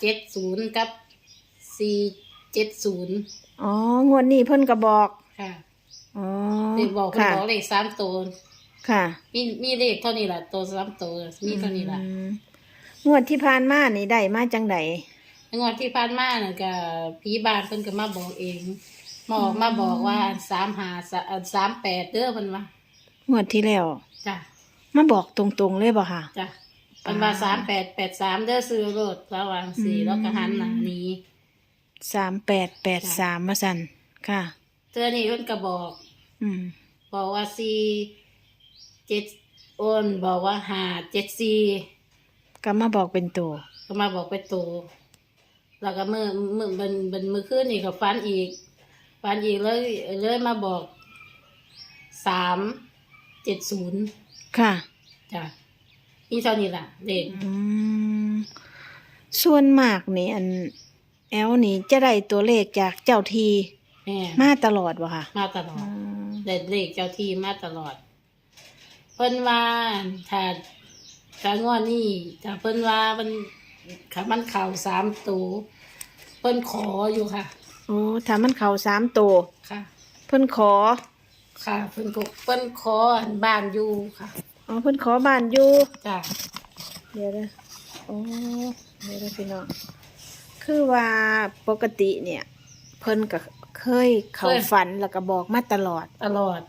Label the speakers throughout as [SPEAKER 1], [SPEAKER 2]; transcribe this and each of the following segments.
[SPEAKER 1] เจ็ดศูนย์กับสี่เจ็ดศูนย์
[SPEAKER 2] อ๋องวดนี้เพิ่นก็บอก
[SPEAKER 1] ค่ะ
[SPEAKER 2] อ๋อ
[SPEAKER 1] เลขบอกเพิ่น
[SPEAKER 2] ค่ะ
[SPEAKER 1] บอกเลขสามตัว
[SPEAKER 2] ค่ะ
[SPEAKER 1] มีมีเลขเท่านี้แหละตัวสามตัวมีเท่านี้แหละ
[SPEAKER 2] อืมงวดที่ผ่านมานี่ได้มาจังได
[SPEAKER 1] งวดที่ผ่านมาน่ะก็ผีบ้านเพิ่นก็มาบอกเองมาบอกมาบอกว่าสามหาสามแปดเด้อเพิ่นว่า
[SPEAKER 2] งวดที่แล้ว
[SPEAKER 1] จ้ะ
[SPEAKER 2] มาบอกตรงๆเลยบ่ค่ะ
[SPEAKER 1] จ้ะ เพิ่นว่าสามแปดแปดสามเด้อซื้อรถระหว่างสี่
[SPEAKER 2] อืม
[SPEAKER 1] แล้วก็หันหน้าหนี
[SPEAKER 2] สามแปดแปดสามมาสั่นค่ะ
[SPEAKER 1] เทื่อนี้เพิ่นก็บอก
[SPEAKER 2] อืม
[SPEAKER 1] บอกว่าสี่เจ็ดโอนบอกว่าหาเจ็ดสี่
[SPEAKER 2] ก็มาบอกเป็นตัว
[SPEAKER 1] ก็มาบอกไปตัวแล้วก็มือมือบันบันมือขึ้นนี่ก็ฟันอีกฟันอีกเลยเลยมาบอกสามเจ็ดศูนย์
[SPEAKER 2] ค่ะ
[SPEAKER 1] จ้ะ นี่เท่านี้ล่ะเด็ก
[SPEAKER 2] อืมส่วนมากนี่อัน แอลนี่จะได้ตัวเลขจากเจ้าที
[SPEAKER 1] แม่
[SPEAKER 2] มาตลอดบ่ค่ะ
[SPEAKER 1] มาตลอ
[SPEAKER 2] อื
[SPEAKER 1] ด
[SPEAKER 2] ม
[SPEAKER 1] เด็ดเลขเจ้าที่มาตลอด เพิ่นว่าถ้าถ้างวดนี้ถ้าเพิ่นว่ามันขามันเข่าสามตัวเพิ่นขออยู่ค่ะ
[SPEAKER 2] โอ้ถ้ามันเข้าสามตัว
[SPEAKER 1] ค่ะ
[SPEAKER 2] เพิ่นขอ
[SPEAKER 1] ค่ะเพิ่นก็เพิ่นขออันบ้านอยู่ค่ะ
[SPEAKER 2] อ๋อเพิ่นขอบ้านอยู่
[SPEAKER 1] จ้ะ
[SPEAKER 2] เดี๋ยวนะโอ้เดี๋ยวนะพี่น้อง คือว่าปกติเนี่ย เพิ่นก็เคยเข้าฝันแล้วก็บอกมาตลอด
[SPEAKER 1] ตลอด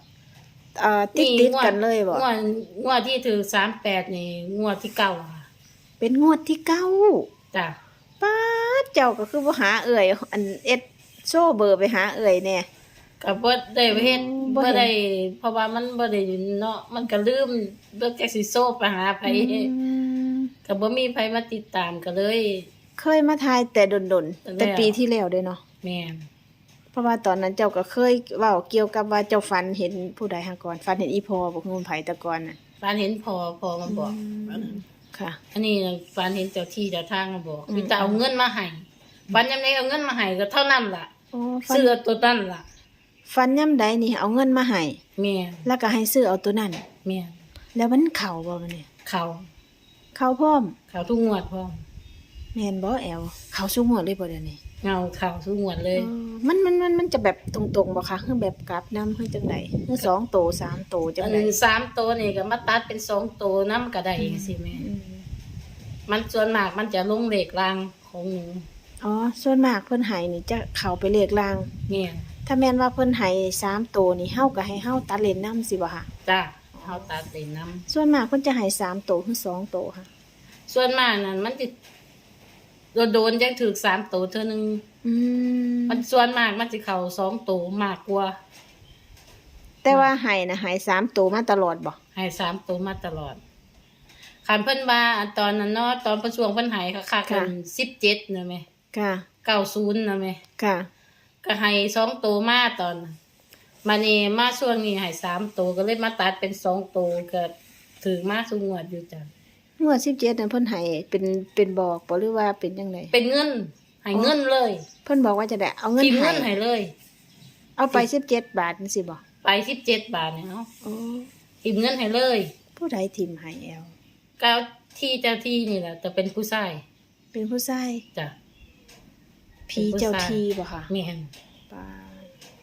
[SPEAKER 2] เอ่อติดติดๆกันเลยบ่
[SPEAKER 1] งวดงวดที่ถือสามแปดนี่งวดที่เก้าค่ะ
[SPEAKER 2] เป็นงวดที่เก้า
[SPEAKER 1] จ้ะ
[SPEAKER 2] ป้าดเจ้าก็คือบ่หาเอ่ยอันเอ็ดโซ่เบอร์ไปหาเอ่ยเนี่ย
[SPEAKER 1] ก็บ่ได้เฮ็ด
[SPEAKER 2] บ่
[SPEAKER 1] บ่
[SPEAKER 2] เห็น
[SPEAKER 1] ได้ เพราะว่ามันบ่ได้เนาะมันก็ลืมเบิกจักสิโซไปหาไผ
[SPEAKER 2] อืม
[SPEAKER 1] ก็บ่มีไผมาติดตามก็เลย
[SPEAKER 2] เคยมาทายแต่ดนๆ
[SPEAKER 1] แล้ว
[SPEAKER 2] แต่ปีที่แล้วเด้เนาะ
[SPEAKER 1] แม่น
[SPEAKER 2] เพราะว่าตอนนั้นเจ้าก็เคยเว้าเกี่ยวกับว่าเจ้าฝันเห็นผู้ใดหาก่อนฝันเห็นอีพอบอกงูไผแตะกอนน่ะ
[SPEAKER 1] บ้านเห็นพอพอมาบอก
[SPEAKER 2] ค่ะ
[SPEAKER 1] อันนี้บ้านเห็นเจ้าที่เจ้าทางมาบอก
[SPEAKER 2] อืม
[SPEAKER 1] มีแต่เอาเงินมาให้บ้านยามใดเอาเงินมาให้ก็เท่านั้นล่ะ
[SPEAKER 2] โอ้ฝัน
[SPEAKER 1] เสื้อตัวนั้นล่ะ
[SPEAKER 2] ฝันย่ำใดนี่เอาเงินมาให้
[SPEAKER 1] แม่น
[SPEAKER 2] แล้วก็ให้ซื้อเอาตัวนั้น
[SPEAKER 1] แม่น
[SPEAKER 2] แล้วมันเข่าบ่มันเนี่ย
[SPEAKER 1] เขา
[SPEAKER 2] เข่าพร้อม
[SPEAKER 1] เขาทุกงวดพร้อม
[SPEAKER 2] แม่นบ่แอวเขาสูงหมดเลยบ่เดี๋ยวนี้
[SPEAKER 1] เงาเขาทุกงวดเลย
[SPEAKER 2] เออมันมันมันมันจะแบบตรงๆบ่คะคือแบบกลับนำคือจังไดคือสองโตสามโตจัง
[SPEAKER 1] อัน
[SPEAKER 2] ได
[SPEAKER 1] สามตัวนี่ก็มาตัดเป็นสองตัวน้ำก็ได้สิแม่
[SPEAKER 2] อืม
[SPEAKER 1] มันส่วนมากมันจะลงเหล็กรางของหนู
[SPEAKER 2] อ๋อส่วนมากเพิ่นให้นี่จะเข้าไปเลขล่าง
[SPEAKER 1] แม่น
[SPEAKER 2] ถ้าแม่นว่าเพิ่นให้สามโตนี่เฮาก็ให้เฮาตัดเลนนํสิบ่คะ
[SPEAKER 1] จ้าเขาตัดเลยน้
[SPEAKER 2] ส่วนมากเพิ่นจะให้สามโตคือสองโตค่ะำ
[SPEAKER 1] ส่วนมากนั่นมันจะโดนๆยังถือสามตัวเท่านึง
[SPEAKER 2] อืม
[SPEAKER 1] มันส่วนมากมันจะเข่าสองตัวมากกว่า
[SPEAKER 2] แต่ว่าให้นะให้สามโตมาตลอดบ่
[SPEAKER 1] ให้สามตัวมาตลอดขันเพิ่นว่าตอนนั้นเนาะตอนประช่วงเพิ่นใหายค่ะกันสิบเจ็ดนะแม่
[SPEAKER 2] ค่ะ
[SPEAKER 1] เก้าศูนย์นะแม่
[SPEAKER 2] ค่ะ
[SPEAKER 1] ก็ให้สองตัวมาตอนนั้นมานี่มาช่วงนี้ให้สามตัวก็เลยมาตัดเป็นสองตัวก็ถือมาสุงวดอยู่จ้ะ
[SPEAKER 2] งวด17นั้นเพิ่นให้เป็นเป็นบอกบ่หรือว่าเป็นจังได
[SPEAKER 1] เป็นเงินให้เงินเลย
[SPEAKER 2] เพิ่นบอกว่าจะได้เอาเงิน
[SPEAKER 1] พิมพ์
[SPEAKER 2] ให้
[SPEAKER 1] เงินให้เลย
[SPEAKER 2] เอาไป17บาทจังซี่บ่
[SPEAKER 1] ไปสิบเจ็ดบาทเนี่ยเนาะ
[SPEAKER 2] โอ้
[SPEAKER 1] พิมพ์เงินให้เลย
[SPEAKER 2] ผู้ใดทิมให้แอล
[SPEAKER 1] ก็ที่เจ้าที่นี่แหละแต่เป็นผู้ชาย
[SPEAKER 2] เป็นผู้ชาย
[SPEAKER 1] จ้ะ
[SPEAKER 2] ผีเจ้าที่บ่ค่ะ
[SPEAKER 1] แม่น
[SPEAKER 2] ป้า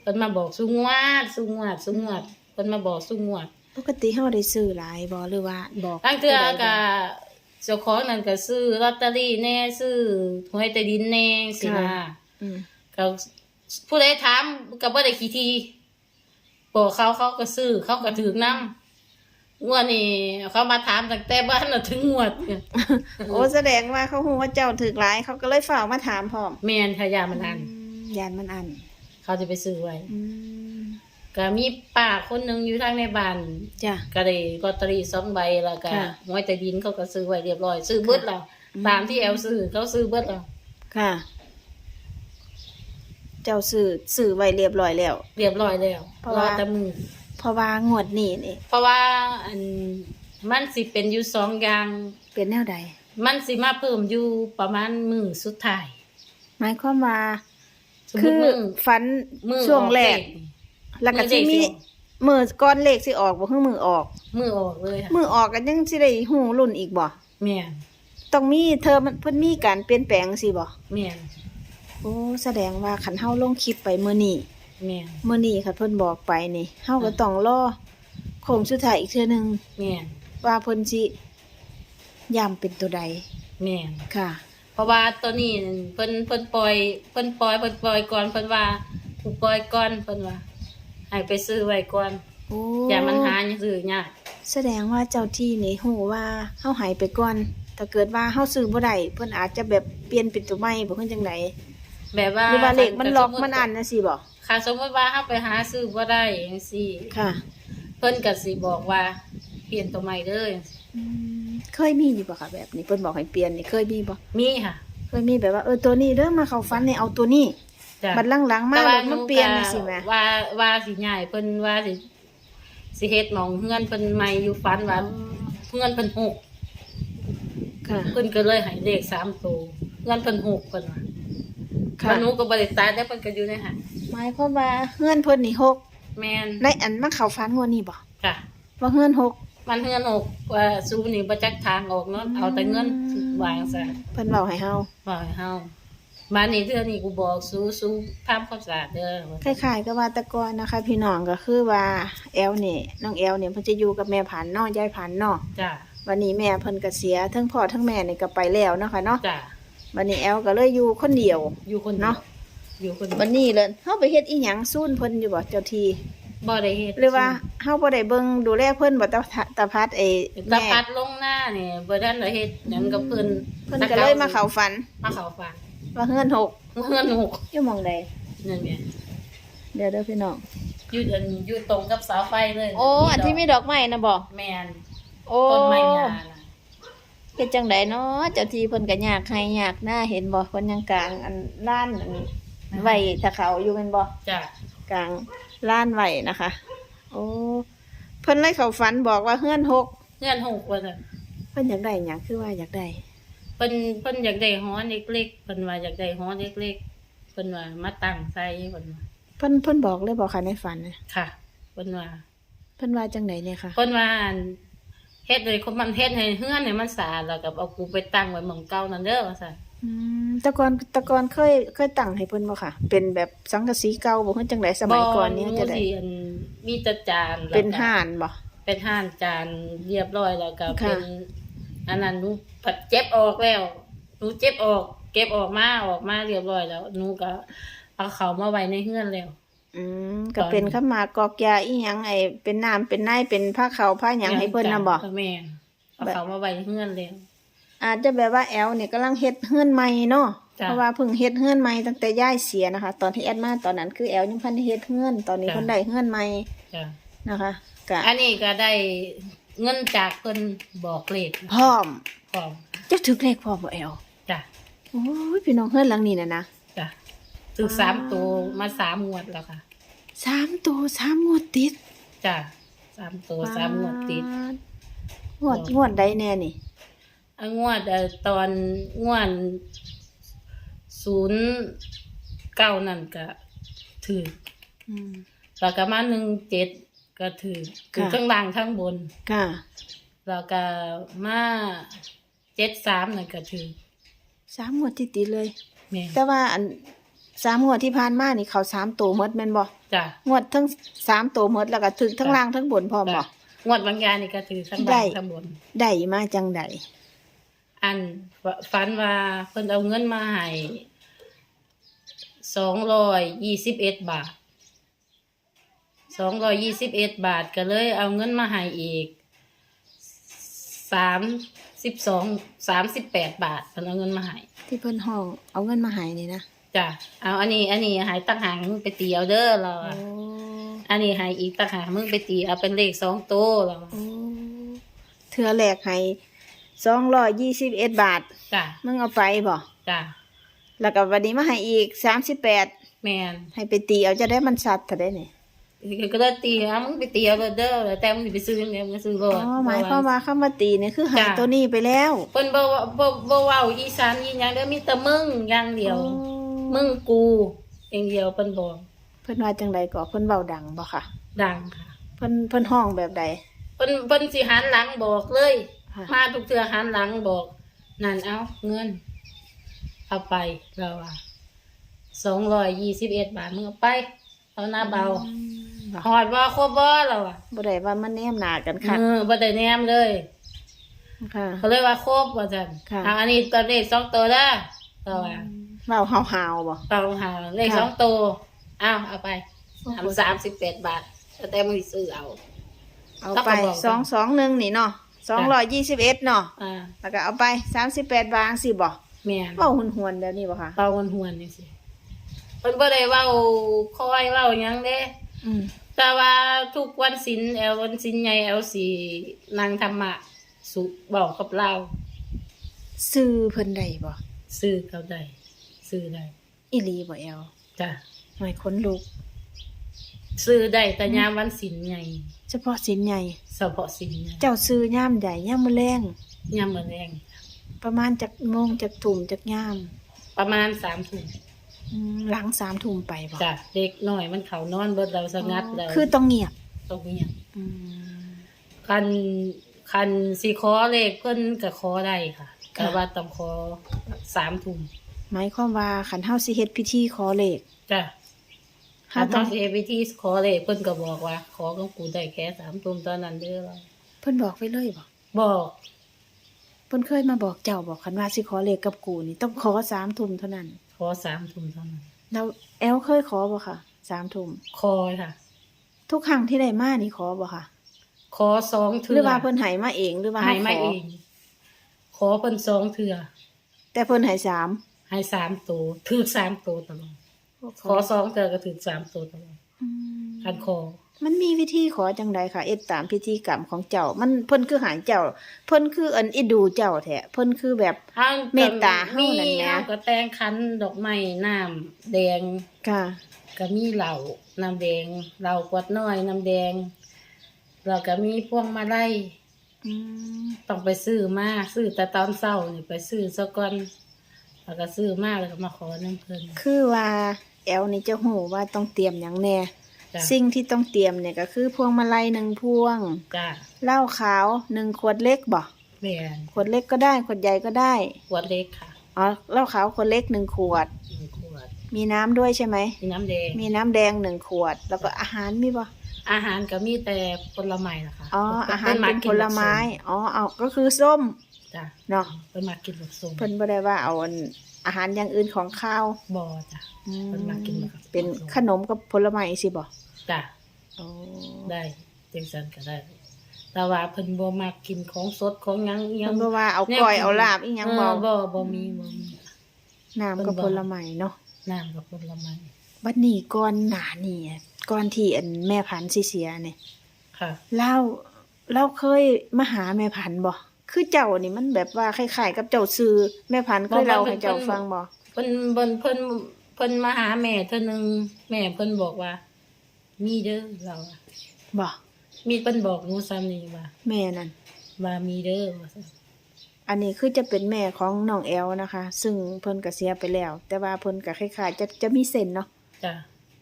[SPEAKER 1] เพิ่นมาบอกสุงวดสุงวดสุงวดเพิ่นมาบอกสุงวด
[SPEAKER 2] ปกติเฮาได้ซื้อหลายบ่หรือว่าบอก
[SPEAKER 1] ตั้งเทื่อ
[SPEAKER 2] ผู้ใด
[SPEAKER 1] ก็เจ้าของนั่นก็ซื้อลอตเตอรี่แน่ซื้อหวยใต้ดินแน่สินะ
[SPEAKER 2] อืม
[SPEAKER 1] ก็ผู้ใดถามก็บ่ได้ขี้ทีบอกเขาเขาก็ซื้อเขาก็ถือนํ งวดนี้เขามาถามตั้งแต่บ้านน่ะถึงงวดเนี่ย
[SPEAKER 2] โอ้แสดงว่าเขาฮู้ว่าเจ้าถูกหลายเขาก็เลยฝากมาถามพร้อม
[SPEAKER 1] แม่นทายามันอัน
[SPEAKER 2] ยานมันอัน
[SPEAKER 1] เขาจะไปซื้อไว้
[SPEAKER 2] อืม
[SPEAKER 1] ก็มีป้าคนหนึงอยู่ทางในบ้าน
[SPEAKER 2] จ้ะ
[SPEAKER 1] ก็ได้ลอตเตอรี่สองใบแล้วก็
[SPEAKER 2] ค่ะ
[SPEAKER 1] หวยใต้ดินเขาก็ซื้อไว้เรียบร้อย ซื้อเบิดแล้ว
[SPEAKER 2] อืม
[SPEAKER 1] ตามที่แอลซื้อเขาซื้อเบิดแล้ว
[SPEAKER 2] ค่ะ เจ้าซื้อซื้อไว้เรียบร้อยแล้ว
[SPEAKER 1] เรียบร้อยแล้ว
[SPEAKER 2] เพราะ
[SPEAKER 1] รอ
[SPEAKER 2] ว่า
[SPEAKER 1] แต่มือ
[SPEAKER 2] เพ ราะว่างวดนี้นี่
[SPEAKER 1] เพราะว่าอันมันสิเป็นอยู่สองอย่าง
[SPEAKER 2] เป็นแนวใด
[SPEAKER 1] มันสิมาเพิ่มอยู่ประมาณมือสุดท้าย
[SPEAKER 2] หมายความว่า
[SPEAKER 1] สมม
[SPEAKER 2] คื
[SPEAKER 1] ติ
[SPEAKER 2] อ
[SPEAKER 1] มือ
[SPEAKER 2] ฝัน
[SPEAKER 1] มือ
[SPEAKER 2] ช่วงแรก
[SPEAKER 1] ออ
[SPEAKER 2] แล้วก็
[SPEAKER 1] มือ
[SPEAKER 2] สิ
[SPEAKER 1] เลข
[SPEAKER 2] มี
[SPEAKER 1] สิออก
[SPEAKER 2] มือก้อนเลขสิออกบ่คือมือออก
[SPEAKER 1] มือออกเลยค่ะ
[SPEAKER 2] มือออกก็ยังสิได้ฮู้รุ่นอีกบ่
[SPEAKER 1] แม่น
[SPEAKER 2] ตต้องมีเธอมันเพิ่นมีการเปลี่ยนแปลงสิบ่
[SPEAKER 1] แม่น
[SPEAKER 2] โอ้แสดงว่าคันเฮาลงคลิปไปมื้อนี้
[SPEAKER 1] แม่น
[SPEAKER 2] มื้อนี้ค่ะเพิ่นบอกไปนี่เฮาก็ต้องรอโค้งสุดท้ายอีกเทื่อหนึง
[SPEAKER 1] แม่น
[SPEAKER 2] ว่าเพิ่นสิย้ำเป็นตัวใด
[SPEAKER 1] แม่น
[SPEAKER 2] ค่ะ
[SPEAKER 1] เพราะว่าตัวนี้นั่นเพิ่นเพิ่นปล่อยเพิ่นปล่อยเพิ่นปล่อยก่อนเพิ่นว่าถูกปล่อยก่อนเพิ่นว่าให้ไปซื้อไว้ก่อน
[SPEAKER 2] โอ้
[SPEAKER 1] อย่ามันหายังซื้อยาก
[SPEAKER 2] แสดงว่าเจ้าที่นี่ฮู้ว่าเฮาหายไปก่อน ถ้าเกิดว่าเฮาซื้อบ่ได้เพิ่นอาจจะแบบเปลี่ยนเป็นตัวใหม่บ่เพิ่นจังได
[SPEAKER 1] แบบว่า
[SPEAKER 2] หรือว่าเลขมันล็อก
[SPEAKER 1] สติ
[SPEAKER 2] มันอันนะสิบ่
[SPEAKER 1] ค่ะสมมติว่าเฮาไปหาซื้อบ่ได้จังซี่
[SPEAKER 2] ค่ะ
[SPEAKER 1] เพิ่นก็สิบอกว่าเปลี่ยนตัวใหม่เด้อ
[SPEAKER 2] อืมเคยมีอยู่บ่คะแบบนี้เพิ่นบอกให้เปลี่ยนนี่เคยมีบ่
[SPEAKER 1] มีค่ะ
[SPEAKER 2] เคยมีแบบว่าเออตัวนี้เด้อมาเข้าฝันนี่เอาตัวนี้
[SPEAKER 1] จ้ะ
[SPEAKER 2] บัดหลังๆมา
[SPEAKER 1] แต่
[SPEAKER 2] แล้ว
[SPEAKER 1] ว่า
[SPEAKER 2] มันเปลี่ยนจังซี่แหม
[SPEAKER 1] ว่าว่าสิย้ายเพิ่นว่าสิสิเฮ็ดหมองเฮือนเพิ่นใหม่อยู่ฝันว่าเฮือนเพิ่นหก
[SPEAKER 2] ค่ะ
[SPEAKER 1] เพิ่นก็เลยให้เลขสามตัวเฮือนเพิ่นหกเพิ่นว่า
[SPEAKER 2] ค่ะ
[SPEAKER 1] ว่าหนูก็บ่ได้ตายแต่เพิ่นก็อยู่ในหัน
[SPEAKER 2] หมายความว่าเฮือนเพิ่นนี่หก
[SPEAKER 1] แม่น
[SPEAKER 2] ในอันมาเข้าฝันงวดนี้บ่
[SPEAKER 1] ค่ะ
[SPEAKER 2] ว่าเฮือนหก
[SPEAKER 1] มันเฮือนหกว่าซูนี่บ่จักทางออกเนาะเอาแต่เงินวางซะ
[SPEAKER 2] เพิ่นเว้าให้เฮา
[SPEAKER 1] ว่าให้เฮามานี่เทื่อนี้กูบอกสู้สู้ทำความสะอาดเด้อ
[SPEAKER 2] คล้ายๆกับว่าแตะกอนนะคะ พี่น้องก็คือว่าแอลนี่น้องแอลเนี่ยเพิ่นจะอยู่กับแม่ผันเนาะยายผันเนาะ
[SPEAKER 1] จ้ะ
[SPEAKER 2] วันนี้แม่เพิ่นก็เสียทั้งพ่อทั้งแม่นี่ก็ไปแล้วเนาะค่ะเนาะ
[SPEAKER 1] จ้ะ
[SPEAKER 2] วันนี้แอลก็เลยอยู่คนเดียว
[SPEAKER 1] อยู่คน
[SPEAKER 2] เนาะ
[SPEAKER 1] อยู่คน
[SPEAKER 2] วันนี้เลยเฮาไปเฮ็ดอีหยังซูนเพิ่นอยู่บ่เจ้าที
[SPEAKER 1] บ่ได้เฮ็ด
[SPEAKER 2] หรือว่าเฮาบ่ได้เบิ่งดูแลเพิ่นบ่ตาตาพัดไอ้
[SPEAKER 1] ตะ
[SPEAKER 2] แม่
[SPEAKER 1] พัดลงหน้านี่บ่ได้ได้เฮ็ดหยังกับเพิ่น
[SPEAKER 2] เพิ่นก็เลยมาเข้าฝัน
[SPEAKER 1] มาเข้าฝัน
[SPEAKER 2] ว่าเฮือนหก
[SPEAKER 1] เฮือนหก
[SPEAKER 2] อยู่หม่องใด
[SPEAKER 1] นั่นแหละ
[SPEAKER 2] เดี๋ยวเด้อพี่น้อง
[SPEAKER 1] อยู่อันอยู่ตรงกับเสาไฟเลย
[SPEAKER 2] โอ้อันที่มีดอกไม้นะบ่
[SPEAKER 1] แม่น
[SPEAKER 2] โอ้
[SPEAKER 1] ต้นไม้งาน่ะ
[SPEAKER 2] เป็นจังไดเนาะเจ้าทีเพิ่นก็ยากให้ยากหน้าเห็นบ่เพิ่นยังกลางอันล้านอัน ไว้ถ้าเขาอยู่แม่นบ่
[SPEAKER 1] จ้ะ
[SPEAKER 2] กลางล้านไว้นะคะ โอ้เพิ่นเลยเข้าฝันบอกว่าเฮือนหก
[SPEAKER 1] เฮือนหกว่าซั่น
[SPEAKER 2] เพิ่นอยากได้หยังคือว่าอยากได้
[SPEAKER 1] เพิ่นเพิ่นอยากได้หอเล็กๆเพิ่นว่าอยากได้หอเล็กๆเพิ่นว่ามาตั้งใส่เพิ่นว่า
[SPEAKER 2] เพิ่นเพิ่นบอกเลยบอกค่ะในฝันน่ะ
[SPEAKER 1] ค่ะเพิ่นว่า
[SPEAKER 2] เพิ่นว่าจังไดเนี่ยค่ะ
[SPEAKER 1] เพิ่นว่าอั่นเฮ็ดเลยคนมันเฮ็ดให้เฮือนให้มันสะอาดแล้วก็เอากูไปตั้งไว้หม่องเก่านั่นเด้อว่าซั่น
[SPEAKER 2] อืมแต่ก่อนแต่ก่อนเคยเคยตั้งให้เพิ่นบ่ค่ะ เป็นแบบสังกะสีเก่าบ่เพิ่นจังไดสมัยก่อนเนี่ยจะได้
[SPEAKER 1] บ่สิอันมีแต่จานแล้วก็
[SPEAKER 2] เป็นห่านบ่
[SPEAKER 1] เป็นห่านจานเรียบร้อยแล้วก็
[SPEAKER 2] ค่ะ
[SPEAKER 1] เป็นอันนั้นหนูผัดเจ็บออกแล้วหนูเจ็บออก เก็บออกมาออกมาเรียบร้อยแล้วหนูก็เอาเขามาไว้ในเฮือนแล้ว
[SPEAKER 2] อืมก็เป็นข้าวหมากกอกยาอีหยังไอ้เป็นน้ำเป็นไนเป็นผ้าขาวผ้าหยังให้เพิ่นนำบ่
[SPEAKER 1] แม่นเอาเขามาไว้ในเฮือนแล้ว
[SPEAKER 2] อาจจะแบบว่าแอลเนี่ยกำลังเฮ็ดเฮือนใหม่เนาะ
[SPEAKER 1] จ้ะ
[SPEAKER 2] เพราะว่าเพิ่งเฮ็ดเฮือนใหม่ตั้งแต่ย่ายเสียนะคะ ตอนที่แอดมาตอนนั้นคือแอลยังพันได้เฮ็ดเฮือนตอนนี้
[SPEAKER 1] จ้ะ
[SPEAKER 2] เพิ่นได้เฮือนใหม่
[SPEAKER 1] จ้ะ
[SPEAKER 2] นะคะกะ
[SPEAKER 1] อันนี้ก็ได้เงินจากเพิ่นบอกเลข
[SPEAKER 2] พร้อม
[SPEAKER 1] พร้อม
[SPEAKER 2] จะถึกเลขพร้อมบ่แอล
[SPEAKER 1] จ้ะ
[SPEAKER 2] โอ้ยพี่น้องเฮือนหลังนี้น่ะนะ
[SPEAKER 1] จ้ะถึกสามตัวมาสามงวดแล้วค่ะ
[SPEAKER 2] สามตัวสามงวดติด
[SPEAKER 1] จ้ะสามตัวสามงวดติด
[SPEAKER 2] งวดงวดใดแน่นี่
[SPEAKER 1] อันงวดเอ่อตอนงวดศูนย์เก้านั่นก็ถือ
[SPEAKER 2] อืม
[SPEAKER 1] แล้วก็มาหนึ่งเจ็ดก็ถือถือ
[SPEAKER 2] ค่ะ
[SPEAKER 1] ข้างล่างข้างบน
[SPEAKER 2] ค่ะ
[SPEAKER 1] แล้วก็มาเจ็ดสามนั่นก็ถือ
[SPEAKER 2] สามงวดติดๆเลย
[SPEAKER 1] แม่น
[SPEAKER 2] แต่ว่าอันสามงวดที่ผ่านมานี่เขาสามตัวหมดแม่นบ่
[SPEAKER 1] จ้ะ
[SPEAKER 2] งวดทั้งสามตัวหมดแล้วก็ถึกทั้งล่างทั้งบนพร้อมบ่
[SPEAKER 1] จ้ะงวดบางยานี่ก็ถือข้าง
[SPEAKER 2] ได้
[SPEAKER 1] ล่างข้างบน
[SPEAKER 2] ได้มาจังใด
[SPEAKER 1] อันฝันว่าเพิ่นเอาเงินมาให้สองร้อยยี่สิบเอ็ดบาทสองร้อยยี่สิบเอ็ดบาทก็เลยเอาเงินมาให้อีกสามสิบสองสามสิบแปดบาทเพิ่นเอาเงินมาให้
[SPEAKER 2] ที่เพิ่นห้องเอาเงินมาให้นี่นะ
[SPEAKER 1] จ้ะเอาอันนี้ อันนี้ใหายตั้งหางมึงไปตีเอาเด้อเรา
[SPEAKER 2] โอ้
[SPEAKER 1] อะอันนี้ใหายอีกตั้งหางมึงไปตีเอาเป็นเลขสองโตัวเราอะ
[SPEAKER 2] โอ้เทื่อแรกให้ สองร้อยยี่สิบเอ็ดบาท
[SPEAKER 1] จ้ะ
[SPEAKER 2] มึงเอาไปบ่
[SPEAKER 1] จ้ะ
[SPEAKER 2] แล้วก็วันนี้มาให้อีกสามสิบแปด
[SPEAKER 1] แมน
[SPEAKER 2] ให้ไปตีเอาจะได้มันสัตว์ถ้าได้นี่
[SPEAKER 1] ก็เลยตีเอามึงไปตีเอาเด้อแต่มึงสิไปซื้อเนี่ยมึงก็ซื้อร
[SPEAKER 2] อ๋
[SPEAKER 1] ถ
[SPEAKER 2] อหมายความว่าเข้ามาตีนี่คือให้
[SPEAKER 1] จ้ะ
[SPEAKER 2] ตัวนี้ไปแล้ว
[SPEAKER 1] เพิ่นบ่ว่าบ่บ่เว้าอีสานอีหยังเด้อมีแต่มึงอย่างเดียว มึงกูอย่างเดียวเพิ่นบอก
[SPEAKER 2] เพิ่นว่าจังใดก็เพิ่นเบาดังบ่ค่ะ
[SPEAKER 1] ดังค่ะ
[SPEAKER 2] เพิ่นเพิ่นห้องแบบใด
[SPEAKER 1] เพิ่นเพิ่นสิหันหลังบอกเลย
[SPEAKER 2] ค่ะ
[SPEAKER 1] มาทุกเทื่อหันหลังบอกนั่นเอาเงิน เอาไปเราอะสองร้อยยี่สิบเอ็ดบาทมึงเอาไปเอาหน้าเบา
[SPEAKER 2] บ่
[SPEAKER 1] หอดบ่ครบบ่เราอะ
[SPEAKER 2] บ่ได้ว่ามันแนมหนากันค่ะ
[SPEAKER 1] เออบ่ได้แนมเลย
[SPEAKER 2] ค่ะ
[SPEAKER 1] เขาเลยว่าครบว่าจัน
[SPEAKER 2] ค่ะ
[SPEAKER 1] อะอันนี้ตัวเลขสองตัวเด้อเราอะ
[SPEAKER 2] เว้าหาวๆบ่
[SPEAKER 1] เปล่าหาเลข
[SPEAKER 2] ค่ะ
[SPEAKER 1] สองตัวอ้าวเอาไป
[SPEAKER 2] โอ้โห
[SPEAKER 1] ทำสามสิบแปดบาทแล้วแต่มึงสิซื้อเอา
[SPEAKER 2] เอา
[SPEAKER 1] แล้ว
[SPEAKER 2] ไป
[SPEAKER 1] ก็บอก
[SPEAKER 2] สองสองหนึ่งนี่เนาะ สองร้อยยี่สิบเอ็ดเนาะ
[SPEAKER 1] อ่า
[SPEAKER 2] แล้วก็เอาไปสามสิบแปดบาทสิบ่
[SPEAKER 1] แม่น
[SPEAKER 2] เว้าหุนหวนๆแบบนี้บ่ค่ะ
[SPEAKER 1] เป่าหวนหวนๆนี่สิเพิ่นบ่ได้เว้าคอยเว้าหยังเด้
[SPEAKER 2] อืม
[SPEAKER 1] แต่ว่าทุกวันศีลแอลวันศีลใหญ่แอลสินั่งธรรมะ สุบอกกับเรา
[SPEAKER 2] ซื้อเพิ่นได้บ่
[SPEAKER 1] ซื้อเขาได้ซื้อได้
[SPEAKER 2] อีหลีบ่แอล
[SPEAKER 1] จ้ะ
[SPEAKER 2] หน่อยคนลุก
[SPEAKER 1] ซื้อได้แต่ยามวันศีลใหญ่
[SPEAKER 2] เฉพาะสินใหญ่
[SPEAKER 1] เฉพาะศีลใหญ่
[SPEAKER 2] เจ้าซื้อย่ามใดย่ามมื้อแรง
[SPEAKER 1] ยามมื้อแรง
[SPEAKER 2] ประมาณจักโมงจักทุ่มจักย่าม
[SPEAKER 1] ประมาณ3ทุ่ม
[SPEAKER 2] อืมหลังสามทุ่มไปบ่
[SPEAKER 1] จ้ะเด็กน้อยมันเขานอนเบิดเราสงัดแล้ว
[SPEAKER 2] คือต้องเงียบ
[SPEAKER 1] ตรงนี้
[SPEAKER 2] อืม
[SPEAKER 1] คันคันสิขอเลขเพิ่นก็ขอได้ค่ะ
[SPEAKER 2] ค่ะ
[SPEAKER 1] แต่ว่าต้องขอสามทุ่ม
[SPEAKER 2] หมายความว่าคันเฮาสิเฮ็ดพิธีขอเลข
[SPEAKER 1] จ้ะ
[SPEAKER 2] เฮา
[SPEAKER 1] ถ้า
[SPEAKER 2] ต้
[SPEAKER 1] ต้
[SPEAKER 2] อ
[SPEAKER 1] องงเอวิธีขอเลขเพิ่นก็บอกว่า ขอของกูได้แค่สามทุ่มตอนนั้นเด้อว่า
[SPEAKER 2] เพิ่นบอกไว้เลยบ่
[SPEAKER 1] บอก
[SPEAKER 2] เพิ่นเคยมาบอกเจ้าบอกคันว่าสิขอเลขกับกูนี่ต้องขอสามทุ่มเท่านั้น
[SPEAKER 1] ขอสามทุ่มเท่านั้น
[SPEAKER 2] แล้วแอลเคยขอบ่ค่ะสามทุ่ม
[SPEAKER 1] ขอค่ะ
[SPEAKER 2] ทุกครั้งที่ได้มานี่ขอบ่ค่ะ
[SPEAKER 1] ขอสองเทื่
[SPEAKER 2] หรือว่าเพิ่นให้มาเองหรือว่า
[SPEAKER 1] ให้
[SPEAKER 2] เฮา
[SPEAKER 1] มา
[SPEAKER 2] ขอ
[SPEAKER 1] เองขอเพิ่นสองเทื่อ
[SPEAKER 2] แต่เพิ่นให้สาม
[SPEAKER 1] ให้สามตัวถือสามตัวตลอด ขอสองเทื่อก็ถือสามตัวตลอด
[SPEAKER 2] อืม
[SPEAKER 1] คันขอ
[SPEAKER 2] มันมีวิธีขอจังใดค่ะ เอ็ดตามพิธีกรรมของเจ้า มันเพิ่นคือหายเจ้า เพิ่นคืออันอิดูเจ้าแท้เพิ่นคือแบบ
[SPEAKER 1] อ้าว
[SPEAKER 2] เมตตาเฮานั่นแหละ
[SPEAKER 1] มีเฮาก็แต่งคันดอกไม้น้ำแดง
[SPEAKER 2] ค่ะ
[SPEAKER 1] ก็มีเหล่าน้ำแดงเหล่ากวดน้อยน้ำแดงแล้วก็มีพวงมาลัย
[SPEAKER 2] อืม
[SPEAKER 1] ต้องไปซื้อมาซื้อแต่ตอนเช้านี่ไปซื้อซะก่อนแล้วก็ซื้อมาแล้วก็มาขอน้ำเพิ่น
[SPEAKER 2] คือว่า แอลนี่จะหูว่าต้องเตรียมหยังแน่
[SPEAKER 1] จ้ะ
[SPEAKER 2] สิ่งที่ต้องเตรียมเนี่ยก็คือพวงมาลัยหนึ่งพวง
[SPEAKER 1] จ้า
[SPEAKER 2] เหล้าขาวหนึ่งขวดเล็กบ่
[SPEAKER 1] แม่น
[SPEAKER 2] ขวดเล็กก็ได้ขวดใหญ่ก็ได้
[SPEAKER 1] ขวดเล็กค่ะ
[SPEAKER 2] อ๋อเหล้าขาวขวดเล็กหนึ่งขวด
[SPEAKER 1] หนึ่งขวด
[SPEAKER 2] มีน้ำด้วยใช่ไหม
[SPEAKER 1] มีน้ำแดง
[SPEAKER 2] มีน้ำแดงหนึ่งขวด แล้วก็อาหารมีบ่
[SPEAKER 1] อาหารก็มีแต่ผลไม้นะคะ
[SPEAKER 2] อ๋ออาหาร
[SPEAKER 1] พิ่
[SPEAKER 2] เป็น
[SPEAKER 1] กิ
[SPEAKER 2] ผลไม้อ๋อเอาก็คือส้ม
[SPEAKER 1] จ้ะ
[SPEAKER 2] เนาะ
[SPEAKER 1] เพิ่นมากินลูกส้ม
[SPEAKER 2] เพิ่นบ่ได้ว่าเอาอัน อาหารอย่างอื่นของข้าว
[SPEAKER 1] บ่จ้ะเพิ่นมากินแบบ
[SPEAKER 2] เป็นขนมกับผลไม้สิบ่
[SPEAKER 1] จ้ะ
[SPEAKER 2] โอ้
[SPEAKER 1] ได้จังซั่นก็ได้ แต่ว่าเพิ่นบ่มักกินของสดของหยังอิหยั
[SPEAKER 2] เพิ่
[SPEAKER 1] ง
[SPEAKER 2] นบ่ว่าเอาก้อยเอาลาบอีหยังบ่
[SPEAKER 1] เออบ่บ่มีบ่มี
[SPEAKER 2] น้ำกับ
[SPEAKER 1] เพิ่
[SPEAKER 2] ผ
[SPEAKER 1] นบ่
[SPEAKER 2] ลไม้เนาะ
[SPEAKER 1] น้ำกับผลไม้
[SPEAKER 2] บัดนี้ก่อนหน้านี่อะก่อนที่อันแม่พันธุ์สิเสียเนี่ย
[SPEAKER 1] ค่ะ
[SPEAKER 2] เล่าเราเคยมาหาแม่พันธุ์บ่ คือเจ้านี่มันแบบว่าคล้ายๆกับเจ้าซื้อแม่พันธุ์เคยเล่าให้เจ้าฟังบ่
[SPEAKER 1] เพิ่นเพิ่นเพิ่นเพิ่นมาหาแม่เทื่อนึงแม่เพิ่นบอกว่า มีเด้อเราอะ
[SPEAKER 2] บ่
[SPEAKER 1] มีเพิ่นบอกหนูซ้ำนี่ว่า
[SPEAKER 2] แม่นั่น
[SPEAKER 1] ว่ามีเด้อว่าซั่น
[SPEAKER 2] อันนี้คือจะเป็นแม่ของน้องแอลนะคะ ซึ่งเพิ่นก็เสียไปแล้ว แต่ว่าเพิ่นก็คล้ายๆจะจะมีเส้นเนาะ
[SPEAKER 1] จ้ะ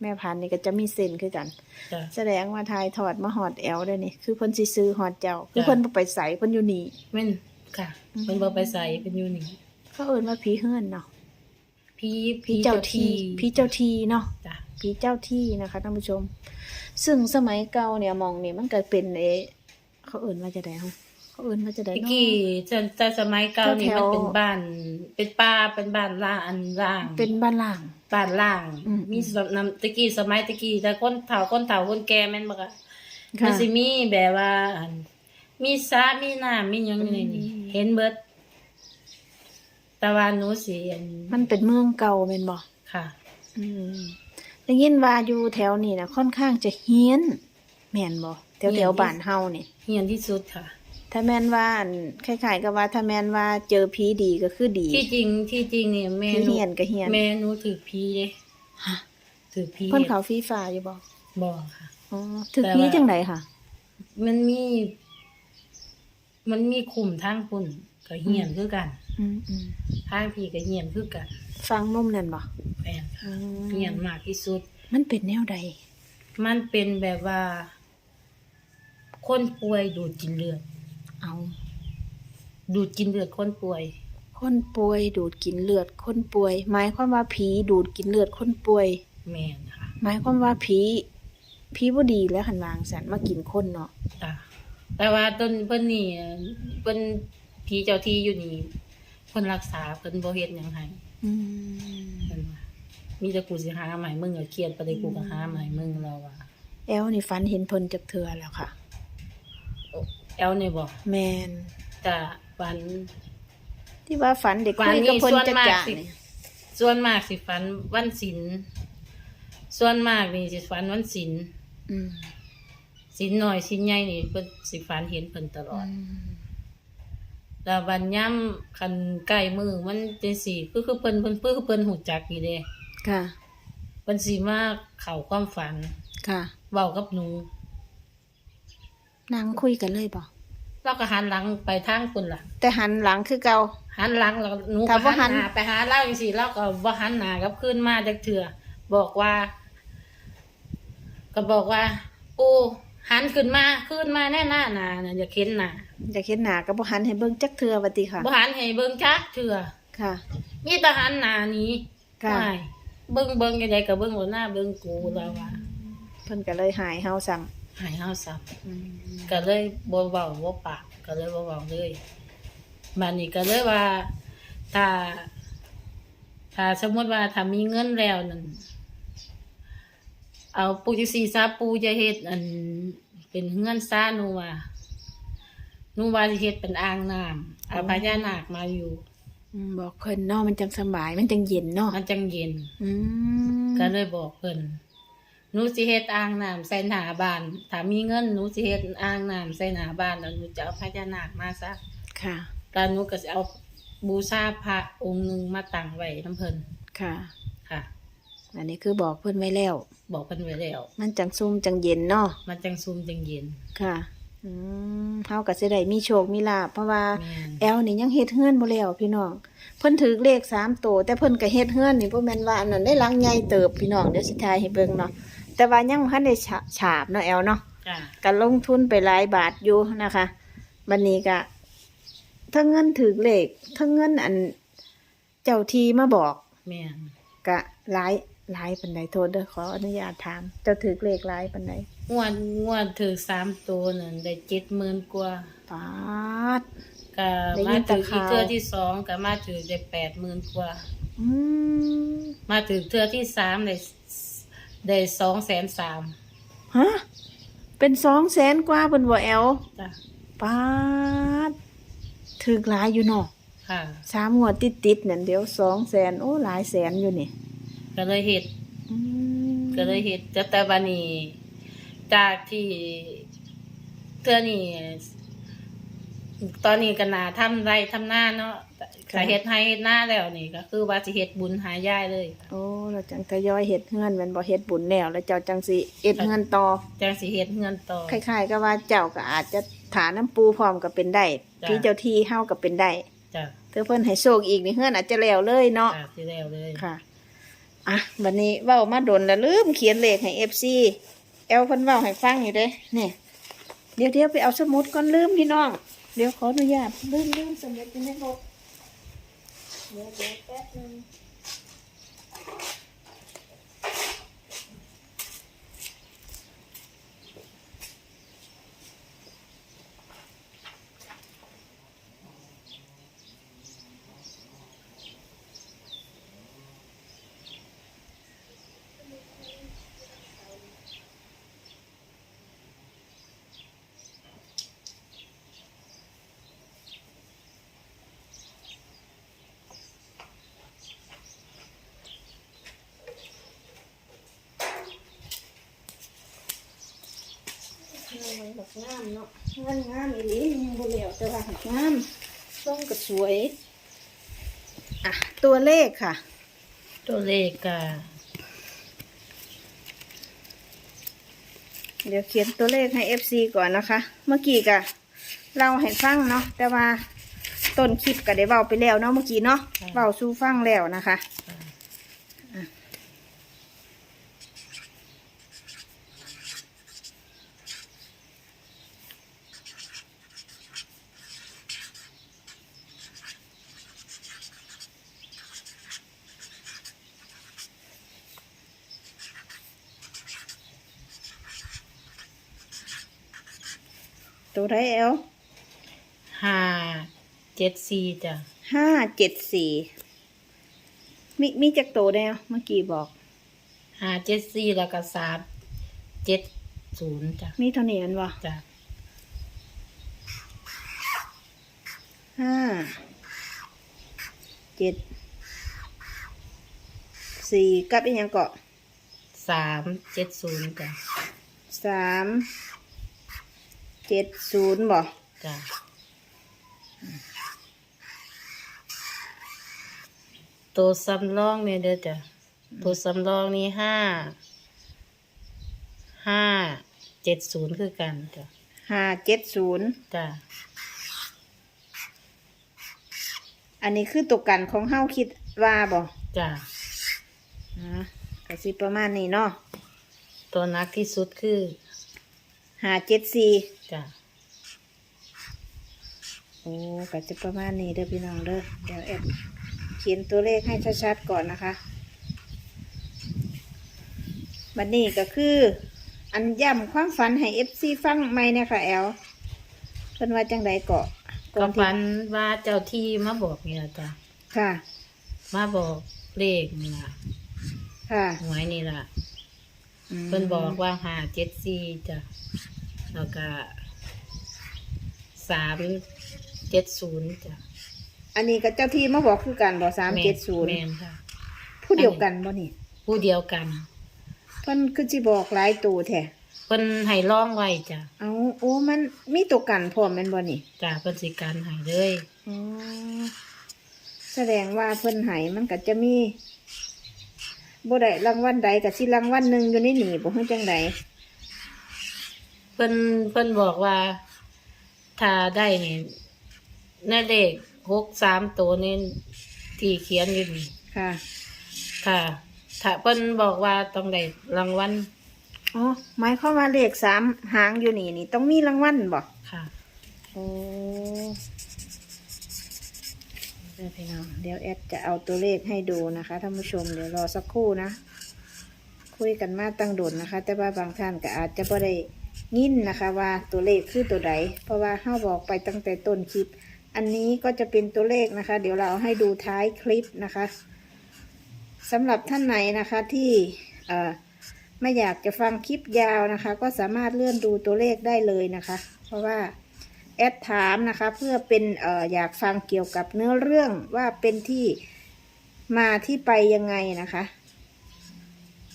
[SPEAKER 2] แม่พันธุ์นี่ก็จะมีเส้นคือกัน
[SPEAKER 1] จ้ะ
[SPEAKER 2] แสดงว่าทายถอดมาหอดแอลได้นี่คือเพิ่นสิซื้อหอดเจ้าคือ
[SPEAKER 1] จ้ะ
[SPEAKER 2] เพิ่นบ่ไปใส่เพิ่นอยู่นี่
[SPEAKER 1] แม่นค่ะ
[SPEAKER 2] อืม
[SPEAKER 1] เพิ่นบ่ไปใส่เพิ่นอยู่นี่
[SPEAKER 2] เขาเอิ้นว่าผีเฮือนเนาะ
[SPEAKER 1] พี่
[SPEAKER 2] ผีเจ้าที่ผีเจ้าที่เนาะ
[SPEAKER 1] จ้ะ
[SPEAKER 2] ผีเจ้าที่นะคะท่านผู้ชม ซึ่งสมัยเก่าเนี่ยมองนี่มันก็เป็นเอเขาเอิ้นว่าจะได้ฮะเขาเอิ้นว่าจะได้
[SPEAKER 1] ตะ
[SPEAKER 2] เนาะ
[SPEAKER 1] กี้จะจะสมัยเก่านี่
[SPEAKER 2] แถ
[SPEAKER 1] มัน
[SPEAKER 2] วๆ
[SPEAKER 1] เป็นบ้าน เป็นป่าเป็นบ้านล่างอันล่าง
[SPEAKER 2] เป็นบ้านล่าง
[SPEAKER 1] บ้านล่าง
[SPEAKER 2] อืม
[SPEAKER 1] มีสำนำตะกี้สมัยตะกี้แต่คนเฒ่าคนเฒ่าคนแก่แม่นบ่คะ
[SPEAKER 2] ค่ะ
[SPEAKER 1] มันสิมีแบบว่าอันมีสามีน้ำมีหยังอยู่ในนี้
[SPEAKER 2] อืม
[SPEAKER 1] เห็นเบิด แต่ว่าหนูสิอัน
[SPEAKER 2] มันเป็นเมืองเก่าแม่นบ่
[SPEAKER 1] ค่ะ
[SPEAKER 2] อืมได้ยินว่าอยู่แถวนี้นะค่อนข้างจะเฮี้ยน แม่นบ่แถวแถวบ้านเฮานี่
[SPEAKER 1] เฮียนที่สุดค่ะ
[SPEAKER 2] ถ้าแม่นว่าอันคล้ายๆกับว่าถ้าแม่นว่าเจอผีดีก็คือดี
[SPEAKER 1] ที่จริงที่จริงนี่แม่
[SPEAKER 2] ผี
[SPEAKER 1] หนู
[SPEAKER 2] เฮียนก็เฮียน
[SPEAKER 1] แม่หนูถือผีเด้
[SPEAKER 2] ฮะ
[SPEAKER 1] ถือผี
[SPEAKER 2] เพิ่นเขาฟรีฟ้าอยู่บ่
[SPEAKER 1] บ่ค่ะ
[SPEAKER 2] อ๋อถึกผีจังไดค่ะ
[SPEAKER 1] มันมี มันมีคุมทางคุณก็เฮียนคือกัน
[SPEAKER 2] อืมอืม
[SPEAKER 1] ทางพี่ก็เฮียนคือกัน
[SPEAKER 2] ฟังมุมนั่นบ่
[SPEAKER 1] แฟนค่ะ
[SPEAKER 2] อืม
[SPEAKER 1] เฮียนมากที่สุด
[SPEAKER 2] มันเป็นแนวใด
[SPEAKER 1] มันเป็นแบบว่า คนป่วยดูดกินเลือด
[SPEAKER 2] เอา
[SPEAKER 1] ดูดกินเลือดคนป่วย
[SPEAKER 2] คนป่วย ดูดกินเลือดคนป่วย หมายความว่าผีดูดกินเลือดคนป่วย
[SPEAKER 1] แม่นค่ะ
[SPEAKER 2] หมายความว่าผีผีบ่ดีแล้วหันวางสันมากินคนเนาะ
[SPEAKER 1] จ้ะแต่ว่าต้นเพิ่นนี่เพิ่นผีเจ้าที่อยู่นี่เพิ่นรักษาเพิ่นบ่เฮ็ดหยังให้
[SPEAKER 2] อืม
[SPEAKER 1] เพิ่นว่ามีแต่กูสิหาใหม่มึงก็เครียดไปเลยกูก็หาใหม่มึงแล้วว่า
[SPEAKER 2] แอลนี่ฝันเห็นเพิ่นจักเทื่อแล้วค่ะ
[SPEAKER 1] แอลนี่บ่
[SPEAKER 2] แมน
[SPEAKER 1] จ้ะฝัน
[SPEAKER 2] ที่ว่าฝันเด็ก
[SPEAKER 1] ฝั
[SPEAKER 2] คุ
[SPEAKER 1] น
[SPEAKER 2] ย
[SPEAKER 1] นี่
[SPEAKER 2] กับเพิ่น
[SPEAKER 1] ส่วน
[SPEAKER 2] จัก
[SPEAKER 1] มาก
[SPEAKER 2] จ่า
[SPEAKER 1] สิ
[SPEAKER 2] นี่
[SPEAKER 1] ส่วนมากสิฝันวันศิลส่วนมากนี่สิฝันวันศิล
[SPEAKER 2] อืม
[SPEAKER 1] ศิลหน่อยศิลใหญ่นี่เพิ่นสิฝันเห็นเพิ่นตลอดแล้วบันย่ำคันใกล้มือมันเป็นสีคือคือเพิ่นเพิ่นคือเพิ่นหูจักนี่เด้
[SPEAKER 2] ค่ะ
[SPEAKER 1] เพิ่นสิมาเข้าความฝัน
[SPEAKER 2] ค่ะ
[SPEAKER 1] เว้ากับหนู
[SPEAKER 2] นางคุยกันเลยบ่
[SPEAKER 1] เราก็หันหลังไปทางคนล่ะ
[SPEAKER 2] แต่หันหลังคือเก่า
[SPEAKER 1] หันหลังแล้วหนู
[SPEAKER 2] ถ้า
[SPEAKER 1] ก็
[SPEAKER 2] บ่หั
[SPEAKER 1] หั
[SPEAKER 2] น
[SPEAKER 1] น หน้าไปหาเราจังซี่เราก็บ่หันหน้ากับคืนมาจักเทื่อบอกว่า ก็บอกว่าปูหันขึ้นมาขึ้นมาแน่หน้าหนาน่ะอย่าเค้นหน้า
[SPEAKER 2] อยากเห็นหน้าก็บ่หันให้เบิ่งจักเทื่อว่าติค่ะ
[SPEAKER 1] บ่หันให้เบิ่งจักเทื่อ
[SPEAKER 2] ค่ะ
[SPEAKER 1] มีแต่หันหน้าหนี้
[SPEAKER 2] ค่ะ
[SPEAKER 1] ไม่เบิ่งเบิ่งยังไงก็เบิ่งหัวหน้าเบิ่งกูแล้วว่า
[SPEAKER 2] เพิ่นก็เลยหายเฮา ซ้ํ
[SPEAKER 1] หายเฮาซับก็เลยบ่เว้าบ่ปากก็เลยบ่เว้าเลยบัดนี้ก็เลยว่าถ้าถ้าสมมติว่าถ้ามีเงินแล้วนั่นเอาปูจังซี่ซะปูจะเฮ็ดอัน เป็นเฮือนซ่าหนูว่าหนูว่าสิเฮ็ดเป็นอ่างน้ำเอาพญานาคมาอยู่
[SPEAKER 2] อืมบอกเพิ่นเนาะมันจังสบายมันจังเย็นเนาะ
[SPEAKER 1] มันจังเย็น
[SPEAKER 2] อืม
[SPEAKER 1] ก็เลยบอกเพิ่น หนูสิเฮ็ดอ่างน้ำใส่หน้าบ้านถ้ามีเงินหนูสิเฮ็ดอ่างน้ำใส่หน้าบ้านแล้วหนูจะเอาพญานาคมาซะ
[SPEAKER 2] ค่ะ
[SPEAKER 1] แล้วหนูก็สิเอาบูชาพระองค์หนึงมาตั้งไว้นำเพิ่น
[SPEAKER 2] ค่ะ
[SPEAKER 1] ค่ะ
[SPEAKER 2] อันนี้คือบอกเพิ่นไว้แล้ว
[SPEAKER 1] บอกเพิ่นไว้แล้ว
[SPEAKER 2] มันจังซุ่มจังเย็นเนาะ
[SPEAKER 1] มันจังซุ่มจังเย็น
[SPEAKER 2] ค่ะ อืมเฮาก็สิได้มีโชคมีลาภเพราะว่า
[SPEAKER 1] แม่น
[SPEAKER 2] แอลนี่ยังเฮ็ดเฮือนบ่แล้วพี่น้อง เพิ่นถือเลขสามตัวแต่เพิ่นก็เฮ็ดเฮือนนี่บ่แม่นว่าอันนั้นได้หลังใหญ่เติบพี่น้องเดี๋ยวสิทายให้เบิ่งเนาะ แต่ว่ายังบ่ทันได้ฉาฉาบเนาะแอลเนาะ
[SPEAKER 1] จ้า
[SPEAKER 2] ก็ลงทุนไปหลายบาทอยู่นะคะบัดนี้ก็ถ้าเงินถือเลขถ้าเงินอันเจ้าทีมาบอก
[SPEAKER 1] แม่น
[SPEAKER 2] ก็หลายหลายปานใดโทษเด้อขออนุญาตถาม เจ้าถือเลขหลายปานใด
[SPEAKER 1] งวดงวดถือสามตัวนั่นได้70,000กว่า
[SPEAKER 2] ปาด
[SPEAKER 1] ก็
[SPEAKER 2] ได้ยิ
[SPEAKER 1] มาน
[SPEAKER 2] แต่
[SPEAKER 1] ถืออีก
[SPEAKER 2] ข่าว
[SPEAKER 1] เทื่อที่สองก็มาถือได้80,000กว่า
[SPEAKER 2] อืม
[SPEAKER 1] มาถือเทื่อที่สามได้ ได้สองแสนสาม
[SPEAKER 2] ฮะเป็นสองแสนกว่าบนบ่แอล
[SPEAKER 1] จ้ะ
[SPEAKER 2] ปาดถือหลายอยู่เนาะ
[SPEAKER 1] ค่ะ
[SPEAKER 2] สามงวดติดติดๆนั่นเดี๋ยวสองแสนโอ้หลายแสนอยู่นี่
[SPEAKER 1] ก็เลยเห็ด
[SPEAKER 2] อืม
[SPEAKER 1] ก็เลยเห็ดแต่แต่วันนี้จากที่เทื่อนี่ตอนนี้ก็นาทำไรทำหน้าเนาะ ถ้าเฮ็ดให้เฮ็ดหน้าแล้วนี่ก็คือว่าสิเฮ็ดบุญหายายเลย
[SPEAKER 2] โอ้เราจังทยอยเฮ็ดเฮือนแมันบ่เฮ็ดบุญแล้ว แล้วเจ้าจังสิเอ็ดเฮือนต่อ
[SPEAKER 1] จังสิเฮ็ดเงินต่อ
[SPEAKER 2] คล้ายๆก็ว่าเจ้าก็อาจจะฐานน้ำปูพร้อมก็เป็นได้
[SPEAKER 1] จ้ะ
[SPEAKER 2] พี่เจ้าที่เฮาก็เป็นได้
[SPEAKER 1] จ้ะ
[SPEAKER 2] เธอเพิ่นให้โชคอีกนี่เฮือนอาจจะแล้วเลยเนาะ
[SPEAKER 1] จ้ะสิแล้วเลย
[SPEAKER 2] ค่ะอะบัดนี้เว้ามาโดนแล้วลืมเขียนเลขให้ FC แอลเพิ่นเว้าให้ฟังอยู่เด้นี่เดี๋ยวเดี๋ยวไปเอาสมุดก่อนลืมพี่น้องเดี๋ยวขออนุญาตลืมลืมสมุดอยู่ในรถ เดี๋ยวเดี๋ยวแป๊บนึงง เนาะงามงามอีหลีมันยังบ่เหลวแต่ว่าหักงามต้องก็สวยอะตัวเลขค่ะ
[SPEAKER 1] ตัวเลขก็
[SPEAKER 2] เดี๋ยวเขียนตัวเลขให้ FC ก่อนนะคะ เมื่อกี้ก็เล่าให้ฟังเนาะแต่ว่าต้นคลิปก็ได้เว้าไปแล้วเนาะเมื่อกี้เนาะเว้าสู่ฟังแล้วนะคะ ตัวไรแอล
[SPEAKER 1] ห้าเจ็ดสี่จ้ะ
[SPEAKER 2] ห้าเจ็ดสี่มีมีจักโตได้เมื่อกี้บอก
[SPEAKER 1] ห้าเจ็ดสี่แล้วก็สามเจ็ดศูนย์จ้ะ
[SPEAKER 2] มีเท่านี้แมันบ่
[SPEAKER 1] จ้ะ
[SPEAKER 2] ห้าเจ็ดสี่กับอีกอย่างเกาะ
[SPEAKER 1] สามเจ็ดศูนย์จ้ะ
[SPEAKER 2] สาม เจ็ดศูนย์บ่
[SPEAKER 1] จ้ะตัวสำรองเนี่ยเด้อจ้ะตัวสำรองนี่ห้า ห้าเจ็ดศูนย์คือกันจ้ะ
[SPEAKER 2] ห้าเจ็ดศูนย์
[SPEAKER 1] จ้ะ
[SPEAKER 2] อันนี้คือตัวกันของเฮาคิดว่าบ่
[SPEAKER 1] จ้ะ
[SPEAKER 2] อะก็สิประมาณนี้เนาะ
[SPEAKER 1] ตัวนักที่สุดคือ
[SPEAKER 2] ห้าเจ็ดสี่
[SPEAKER 1] จ้ะ
[SPEAKER 2] โอ้ก็จะประมาณนี้เด้อพี่น้องเด้อเดี๋ยวแอดเขียนตัวเลขให้ชัดๆก่อนนะคะบัดนี้ก็คือ อันย่ำความฝันให้เอฟซีฟังไหมเนี่ยค่ะแอลเพิ่นว่าจังใดเกาะ
[SPEAKER 1] ก็
[SPEAKER 2] ที่
[SPEAKER 1] ฝันว่าเจ้าที่มาบอกนี่ล่ะจ้ะ
[SPEAKER 2] ค่ะ
[SPEAKER 1] มาบอกเลขนี่ล่ะ
[SPEAKER 2] ค่ะ
[SPEAKER 1] หวยนี่ล่ะ
[SPEAKER 2] ม
[SPEAKER 1] เพิ่นบอกว่าหาเจ็ดสี่จ้ะ แล้วก็สามเจ็ดศูนย์จ้ะ
[SPEAKER 2] อันนี้ก็เจ้าที่มาบอกคือกันบ่สามเจ็ดศูนย์
[SPEAKER 1] แม่นค่ะ
[SPEAKER 2] ผู้เดียวกันบ่นี่
[SPEAKER 1] ผู้เดียวกัน
[SPEAKER 2] เพิ่นคือสิบอกหลายตัวแท้
[SPEAKER 1] เพิ่นให้ร้องไว้จ้ะ
[SPEAKER 2] เอาโอ้มันมีตัวกันพร้อมแม่นบ่นี่
[SPEAKER 1] จ้ะเพิ่นสิการให้เลย
[SPEAKER 2] อ๋อแสดงว่าเพิ่นใหายมันก็จะมีบ่ได้รางวัลใดกับสิรางวัลหนึ่งอยู่ในหนีบ่ฮู้จังใด
[SPEAKER 1] เพิ่นเพิ่นบอกว่า ถ้าได้นี่ในเลขหกสามตัวนี่ที่เขียนอยู่นี่
[SPEAKER 2] ค่ะ
[SPEAKER 1] ค่ะ ถ้าเพิ่นบอกว่าต้องได้รางวัล
[SPEAKER 2] อ๋อหมายความว่าเลขสามหางอยู่นี่นี่ต้องมีรางวัลบ่
[SPEAKER 1] ค่ะ
[SPEAKER 2] โอ้เดี๋ยวพี่น้องเดี๋ยวแอดจะเอาตัวเลขให้ดูนะคะท่านผู้ชมเดี๋ยวรอสักครู่นะ คุยกันมาตั้งโดนนะคะ แต่ว่าบางท่านก็อาจจะบ่ได้ ยินนะคะว่าตัวเลขคือตัวใด เพราะว่าเฮาบอกไปตั้งแต่ต้นคลิป อันนี้ก็จะเป็นตัวเลขนะคะ เดี๋ยวเราให้ดูท้ายคลิปนะคะสำหรับท่านไหนนะคะที่เอไม่อยากจะฟังคลิปยาวนะคะ ก็สามารถเลื่อนดูตัวเลขได้เลยนะคะ เพราะว่าแอดถามนะคะเพื่อเป็นเออยากฟังเกี่ยวกับเนื้อเรื่องว่าเป็นที่มาที่ไปยังไงนะคะ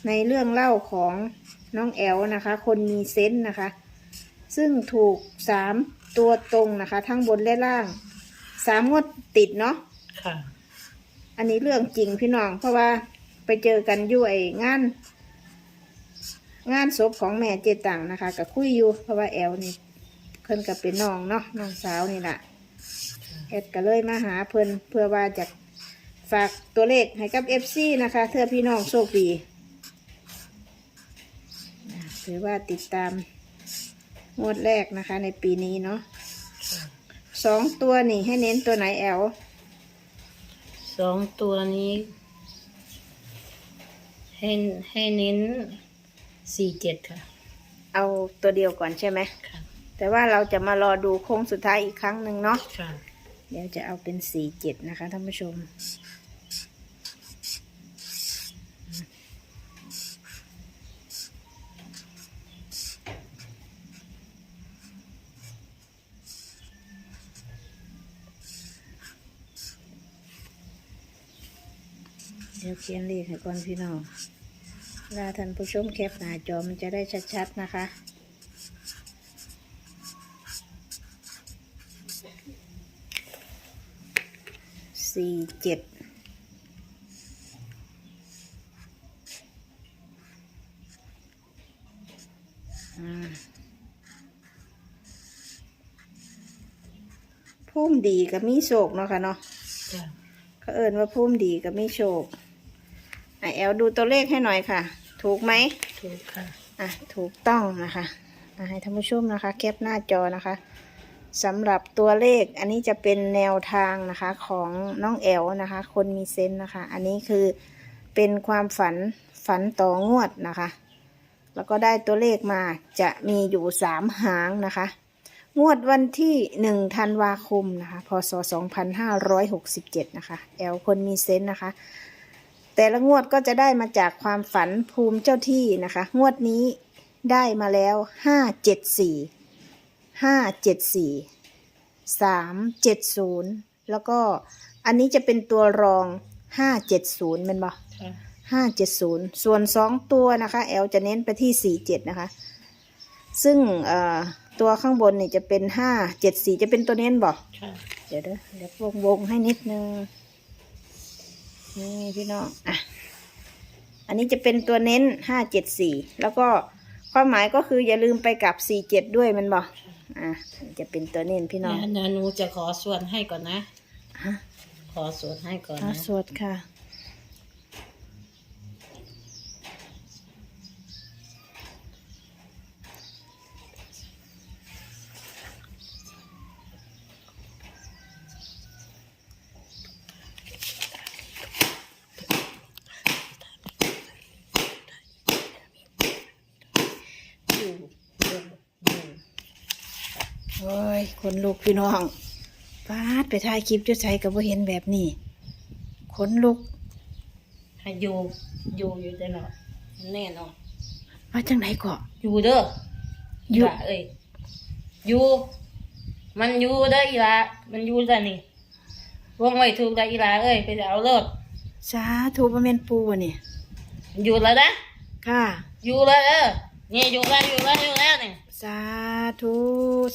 [SPEAKER 2] ในเรื่องเล่าของ น้องแอลนะคะ คนมีเซนส์นะคะ ซึ่งถูกสามตัวตรงนะคะ ทั้งบนและล่างสามงวดติดเนาะ
[SPEAKER 1] ค่ะ
[SPEAKER 2] อันนี้เรื่องจริงพี่น้อง เพราะว่าไปเจอกันอยู่ไอ้งาน งานศพของแม่เจตังนะคะกับคุยอยู่เพราะว่าแอลนี่เพิ่นกับเป็นน้องเนาะน้องสาวนี่แหละแอดก็เลยมาหาเพิ่นเพื่อว่าจะฝากตัวเลขให้กับเอฟซีนะคะเพื่อพี่น้องโชคดี อะถือว่าติดตามงวดแรกนะคะ ในปีนี้เนาะสองตัวนี่ให้เน้นตัวไหนแอล
[SPEAKER 1] สองตัวนี้ ให้ให้เน้นสี่เจ็ดค่ะ
[SPEAKER 2] เอาตัวเดียวก่อนใช่ไหม
[SPEAKER 1] ค่ะ
[SPEAKER 2] แต่ว่าเราจะมารอดูโค้งสุดท้ายอีกครั้งหนึ่งเนาะ
[SPEAKER 1] ค่ะ
[SPEAKER 2] เดี๋ยวจะเอาเป็นสี่เจ็ดนะคะท่านผู้ชม ดี๋ยวเขียนเลขให้ก่อนพี่น้องเวลาท่านผู้ชมแคปหน้าจอมันจะได้ชัดๆนะคะ สี่เจ็ดอ่าพุ่มดีกับมีโชคเนาะค่ะเนาะ
[SPEAKER 1] จ้ะ
[SPEAKER 2] เขาเอินว่าพุ่มดีกับมีโชคไอะ แอลดูตัวเลขให้หน่อยค่ะ ถูกไหม
[SPEAKER 1] ถูกค่ะ
[SPEAKER 2] อะถูกต้องนะคะอะให้ท่านผู้ชมนะคะแคปหน้าจอนะคะสำหรับตัวเลขอันนี้จะเป็นแนวทางนะคะของน้องแอลนะคะ คนมีเซนส์นะคะ อันนี้คือเป็นความฝันฝันต่องวดนะคะ แล้วก็ได้ตัวเลขมาจะมีอยู่สามหางนะคะ งวดวันที่หนึ่งธันวาคมนะคะ พศสองพันห้าร้อยหกสิบเจ็ดนะคะ แอลคนมีเซนต์นะคะ แต่ละงวดก็จะได้มาจากความฝันภูมิเจ้าที่นะคะ งวดนี้ได้มาแล้วห้าเจ็ดสี่ห้าเจ็ดสี่สามเจ็ดศูนย์แล้วก็อันนี้จะเป็นตัวรองห้าเจ็ดศูนย์เป็นบ่
[SPEAKER 1] ค่ะ
[SPEAKER 2] ห้าเจ็ดศูนย์ส่วนสองตัวนะคะแอลจะเน้นไปที่สี่เจ็ดนะคะ ซึ่งเอ่อตัวข้างบนนี่จะเป็นห้าเจ็ดสี่จะเป็นตัวเน้นบอก
[SPEAKER 1] ค่ะ
[SPEAKER 2] เดี๋ยวเด้อเดี๋ยววงวงๆให้นิดนึง นี่พี่น้องอะอันนี้จะเป็นตัวเน้นห้าเจ็ดสี่แล้วก็ความหมายก็คืออย่าลืมไปกับสี่เจ็ดด้วยมันบอกอะอันนี้จะเป็นตัวเน้นพี่น้อง
[SPEAKER 1] เดี๋ยวหนูจะขอส่วนให้ก่อนนะ
[SPEAKER 2] ฮะ
[SPEAKER 1] ขอส่วนให้ก่อน
[SPEAKER 2] อะ
[SPEAKER 1] นะ
[SPEAKER 2] สวดค่ะ ยคนลุกพี่น้องฟาดไปถ่ายคลิปจะใช้กับว่าเห็นแบบนี้ขนลุก
[SPEAKER 1] ให้อยู่อยู่อยู่ตลอดแน่นอน
[SPEAKER 2] ว่าจังไหนก็
[SPEAKER 1] อยู่เด้อ
[SPEAKER 2] อยู่
[SPEAKER 1] ละเอ้ยอยู่ มันอยู่เด้ออีหละมันอยู่แต่นี่วงไว้ถูกได้อีหละเอ้ยไปเอาเลิศ
[SPEAKER 2] สาธุพระเมนปูวะเนี่ย
[SPEAKER 1] อยู่แล้วนะ
[SPEAKER 2] ค่ะ
[SPEAKER 1] อยู่แล้วเออนี่อยู่แล้วอยู่แล้วอยู่แล้วนี่
[SPEAKER 2] สาธุ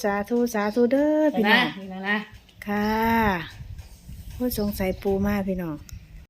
[SPEAKER 2] สาธุสาธุเด้อพี่น้
[SPEAKER 1] นะ
[SPEAKER 2] อง
[SPEAKER 1] นี่นะนะ
[SPEAKER 2] ค่ะผู้สงสัยปูมากพี่น้อง